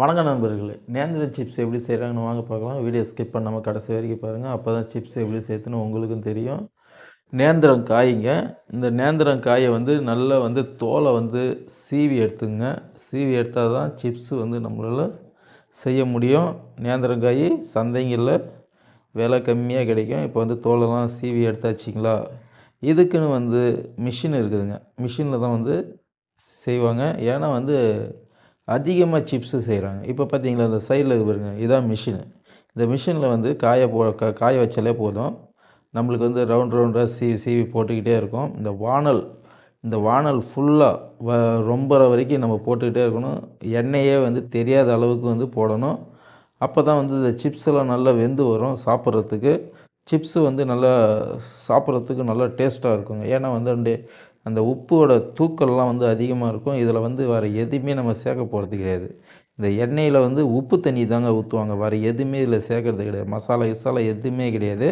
வணக்கம் நண்பர்களே. நேந்திரம் சிப்ஸ் எப்படி செய்கிறாங்கன்னு வாங்க பார்க்கலாம். வீடியோ ஸ்கிப் பண்ணாமல் கடைசி வரைக்கும் பாருங்கள் அப்போ தான் சிப்ஸ் எப்படி சேர்த்துன்னு உங்களுக்கும் தெரியும். நேந்திரம் காய்ங்க. இந்த நேந்திரம் காயை வந்து நல்லா வந்து தோலை வந்து சீவி எடுத்துங்க. சீவி எடுத்தால் தான் சிப்ஸ் வந்து நம்மளால் செய்ய முடியும். நேந்திரம் காய் சந்தைங்களில் விலை கம்மியாக கிடைக்கும். இப்போ வந்து தோலெல்லாம் சீவி எடுத்தாச்சிங்களா? இதுக்குன்னு வந்து மிஷின் இருக்குதுங்க. மிஷினில் தான் வந்து செய்வாங்க. ஏன்னா வந்து அதிகமாக சிப்ஸு செய்கிறாங்க இப்போ பார்த்தீங்களா இந்த சைடில் பாருங்க இதான் மிஷினு இந்த மிஷினில் வந்து காய போ க காய வச்சாலே போதும். நம்மளுக்கு வந்து ரவுண்ட் ரவுண்டாக சீவி சீவி போட்டுக்கிட்டே இருக்கும். இந்த வானல் இந்த வானல் ஃபுல்லாக வ ரொம்பற வரைக்கும் நம்ம போட்டுக்கிட்டே இருக்கணும். எண்ணெயே வந்து தெரியாத அளவுக்கு வந்து போடணும். அப்போ தான் வந்து இந்த சிப்ஸ் எல்லாம் நல்லா வெந்து வரும் சாப்பிட்றதுக்கு. சிப்ஸு வந்து நல்லா சாப்பிட்றதுக்கு நல்லா டேஸ்ட்டாக இருக்குங்க. ஏன்னா வந்து அந்த உப்போட தூக்கல்லாம் வந்து அதிகமாக இருக்கும். இதில் வந்து வேறு எதுவுமே நம்ம சேர்க்க போகிறது கிடையாது. இந்த எண்ணெயில் வந்து உப்பு தண்ணி தாங்க ஊற்றுவாங்க வேறு எதுவுமே இதில் சேர்க்கறது கிடையாது. மசாலா கிசாலா எதுவுமே கிடையாது.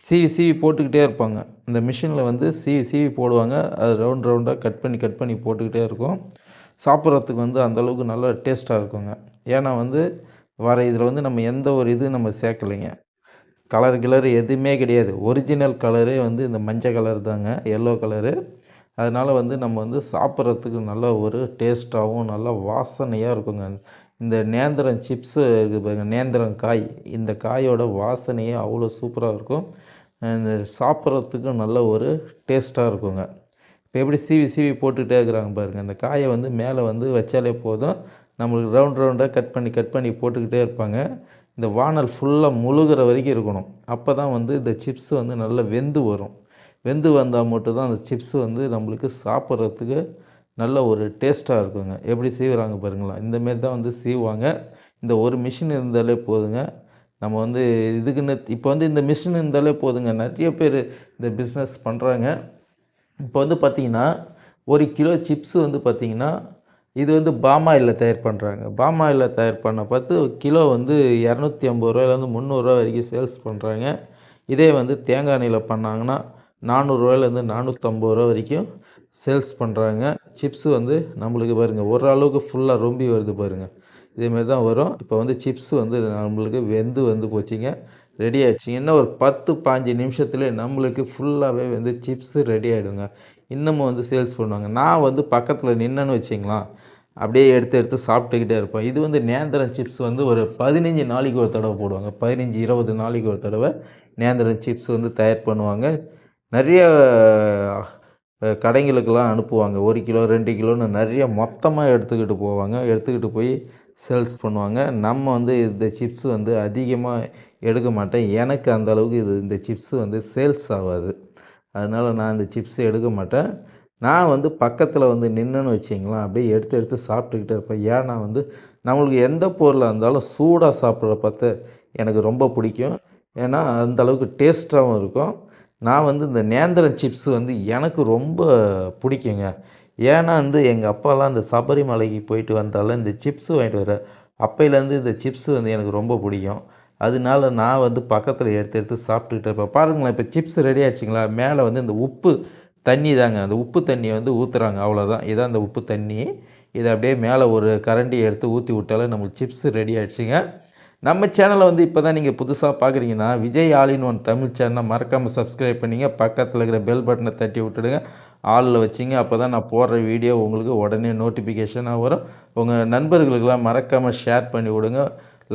சீவி சீவி போட்டுக்கிட்டே இருப்பாங்க. இந்த மிஷினில் வந்து சீவி சீவி போடுவாங்க. அது ரவுண்ட் ரவுண்டாக கட் பண்ணி கட் பண்ணி போட்டுக்கிட்டே இருக்கும். சாப்பிட்றதுக்கு வந்து அந்தளவுக்கு நல்லா டேஸ்ட்டாக இருக்குங்க. ஏன்னா வந்து வர இதில் வந்து நம்ம எந்த ஒரு இது நம்ம சேர்க்கலைங்க. கலர் கிளர் எதுவுமே கிடையாது. ஒரிஜினல் கலரே வந்து இந்த மஞ்சள் கலர் தாங்க. எல்லோ கலரு அதனால் வந்து நம்ம வந்து சாப்பிட்றதுக்கு நல்ல ஒரு டேஸ்ட்டாகவும் நல்லா வாசனையாக இருக்குங்க. இந்த நேந்திரம் சிப்ஸு இருக்குது பாருங்க நேந்திரம் காய். இந்த காயோட வாசனையே அவ்வளோ சூப்பராக இருக்கும். இந்த சாப்பிட்றதுக்கு நல்ல ஒரு டேஸ்ட்டாக இருக்குங்க. இப்போ எப்படி சீவி சீவி போட்டுகிட்டே இருக்கிறாங்க பாருங்கள் இந்த காயை வந்து மேலே வந்து வச்சாலே போதும். நம்மளுக்கு ரவுண்ட் ரவுண்டாக கட் பண்ணி கட் பண்ணி போட்டுக்கிட்டே இருப்பாங்க. இந்த வானல் ஃபுல்லாக முழுகிற வரைக்கும் இருக்கணும். அப்போ தான் வந்து இந்த சிப்ஸ் வந்து நல்லா வெந்து வரும். வெந்து வந்தால் மட்டும்தான் அந்த சிப்ஸ் வந்து நம்மளுக்கு சாப்பிட்றதுக்கு நல்ல ஒரு டேஸ்ட்டாக இருக்குங்க. எப்படி செய்கிறாங்க பாருங்களேன் இந்தமாரி தான் வந்து செய்வாங்க. இந்த ஒரு மிஷின் இருந்தாலே போதுங்க. நம்ம வந்து இதுக்குன்னு இப்போ வந்து இந்த மிஷின் இருந்தாலே போதுங்க. நிறைய பேர் இந்த பிஸ்னஸ் பண்ணுறாங்க இப்போ வந்து பார்த்திங்கன்னா ஒரு கிலோ சிப்ஸ் வந்து பார்த்திங்கன்னா இது வந்து பாமாயில் தயார் பண்ணுறாங்க பாமாயில் தயார் பண்ண பார்த்து கிலோ வந்து இரநூத்தி ஐம்பது ரூபாயிலேருந்து முந்நூறுரூவா வரைக்கும் சேல்ஸ் பண்ணுறாங்க இதே வந்து தேங்காய் எண்ணெயில் பண்ணாங்கன்னா நானூறுரூவாயிலேருந்து நானூற்றம்பது ரூபா வரைக்கும் சேல்ஸ் பண்ணுறாங்க சிப்ஸு வந்து நம்மளுக்கு பாருங்கள் ஓரளவுக்கு ஃபுல்லாக ரொம்பி வருது பாருங்கள் இதேமாரி தான் வரும். இப்போ வந்து சிப்ஸ் வந்து நம்மளுக்கு வெந்து வந்து போச்சுங்க. ரெடி ஆகிடுச்சிங்க இன்னும் ஒரு பத்து பாஞ்சு நிமிஷத்துலேயே நம்மளுக்கு ஃபுல்லாகவே வந்து சிப்ஸு ரெடி ஆகிடுங்க இன்னமும் வந்து சேல்ஸ் பண்ணுவாங்க. நான் வந்து பக்கத்தில் நின்னேன்னு வச்சிங்களா அப்படியே எடுத்து எடுத்து சாப்பிட்டுக்கிட்டே இருப்பேன். இது வந்து நேந்திரம் சிப்ஸ் வந்து ஒரு பதினஞ்சு நாளைக்கு ஒரு தடவை போடுவாங்க. பதினஞ்சு இருபது நாளைக்கு ஒரு தடவை நேந்திரம் சிப்ஸ் வந்து தயார் பண்ணுவாங்க. நிறைய கடைங்களுக்கெல்லாம் அனுப்புவாங்க. ஒரு கிலோ ரெண்டு கிலோன்னு நிறைய மொத்தமாக எடுத்துக்கிட்டு போவாங்க. எடுத்துக்கிட்டு போய் சேல்ஸ் பண்ணுவாங்க. நம்ம வந்து இந்த சிப்ஸ் வந்து அதிகமாக எடுக்க மாட்டேன். எனக்கு அந்த அளவுக்கு இது இந்த சிப்ஸ் வந்து சேல்ஸ் ஆகாது. அதனால் நான் இந்த சிப்ஸ் எடுக்க மாட்டேன். நான் வந்து பக்கத்தில் வந்து நின்றுன்னு வச்சிங்களேன். அப்படியே எடுத்து எடுத்து சாப்பிட்டுக்கிட்டே இருப்பேன். ஏன்னா வந்து நம்மளுக்கு எந்த பொருளாக இருந்தாலும் சூடாக சாப்பிட்ற பார்த்து எனக்கு ரொம்ப பிடிக்கும். ஏன்னா அந்த அளவுக்கு டேஸ்ட்டாகவும் இருக்கும். நான் வந்து இந்த நேந்திரம் சிப்ஸ் வந்து எனக்கு ரொம்ப பிடிக்குங்க. ஏன்னா வந்து எங்கள் அப்பாலாம் இந்த சபரிமலைக்கு போயிட்டு வந்தாலும் இந்த சிப்ஸ் வாங்கிட்டு வர அப்பையிலேருந்து இந்த சிப்ஸ் வந்து எனக்கு ரொம்ப பிடிக்கும். அதனால நான் வந்து பக்கத்தில் எடுத்து எடுத்து சாப்பிட்டுக்கிட்டு இருப்பேன். பாருங்களேன் இப்போ சிப்ஸ் ரெடி ஆச்சுங்களா? மேலே வந்து இந்த உப்பு தண்ணி தாங்க. அந்த உப்பு தண்ணியை வந்து ஊற்றுறாங்க அவ்வளோதான் இதான் அந்த உப்பு தண்ணி. இதை அப்படியே மேலே ஒரு கரண்டி எடுத்து ஊற்றி விட்டாலே நம்மளுக்கு சிப்ஸ் ரெடி ஆகிடுச்சிங்க நம்ம சேனலை வந்து இப்போ தான் நீங்கள் புதுசாக பார்க்குறீங்கன்னா விஜய் ஆலின் ஒன் தமிழ் சேனலை மறக்காமல் சப்ஸ்கிரைப் பண்ணிங்க. பக்கத்தில் இருக்கிற பெல் பட்டனை தட்டி விட்டுடுங்க. ஆளில் வச்சிங்க. அப்போ தான் நான் போடுற வீடியோ உங்களுக்கு உடனே நோட்டிஃபிகேஷனாக வரும். உங்கள் நண்பர்களுக்கெல்லாம் மறக்காமல் ஷேர் பண்ணி விடுங்க.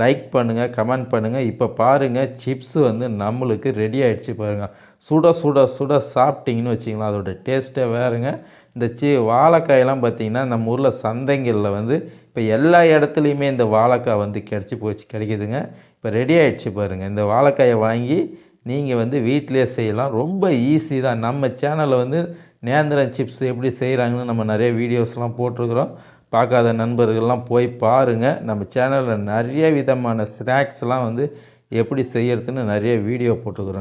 லைக் பண்ணுங்கள் கமெண்ட் பண்ணுங்கள் இப்போ பாருங்கள் சிப்ஸு வந்து நம்மளுக்கு ரெடி ஆகிடுச்சு பாருங்கள் சுட சுட சுட சாப்பிட்டிங்கன்னு வச்சிங்களா அதோட டேஸ்ட்டே வேறுங்க. இந்த சி வாழைக்காயெல்லாம் பார்த்திங்கன்னா நம்ம ஊரில் சந்தைங்களில் வந்து இப்போ எல்லா இடத்துலையுமே இந்த வாழைக்காய் வந்து கிடச்சி போச்சு கிடைக்குதுங்க. இப்போ ரெடி ஆகிடுச்சு பாருங்கள் இந்த வாழைக்காயை வாங்கி நீங்கள் வந்து வீட்டிலே செய்யலாம். ரொம்ப ஈஸி தான். நம்ம சேனலில் வந்து நேந்திரம் சிப்ஸ் எப்படி செய்கிறாங்கன்னு நம்ம நிறைய வீடியோஸ்லாம் போட்டிருக்கிறோம். பார்க்காத நண்பர்கள்லாம் போய் பாருங்கள் நம்ம சேனலில் நிறைய விதமான ஸ்நாக்ஸ்லாம் வந்து எப்படி செய்கிறதுன்னு நிறைய வீடியோ போட்டுக்கிறோம்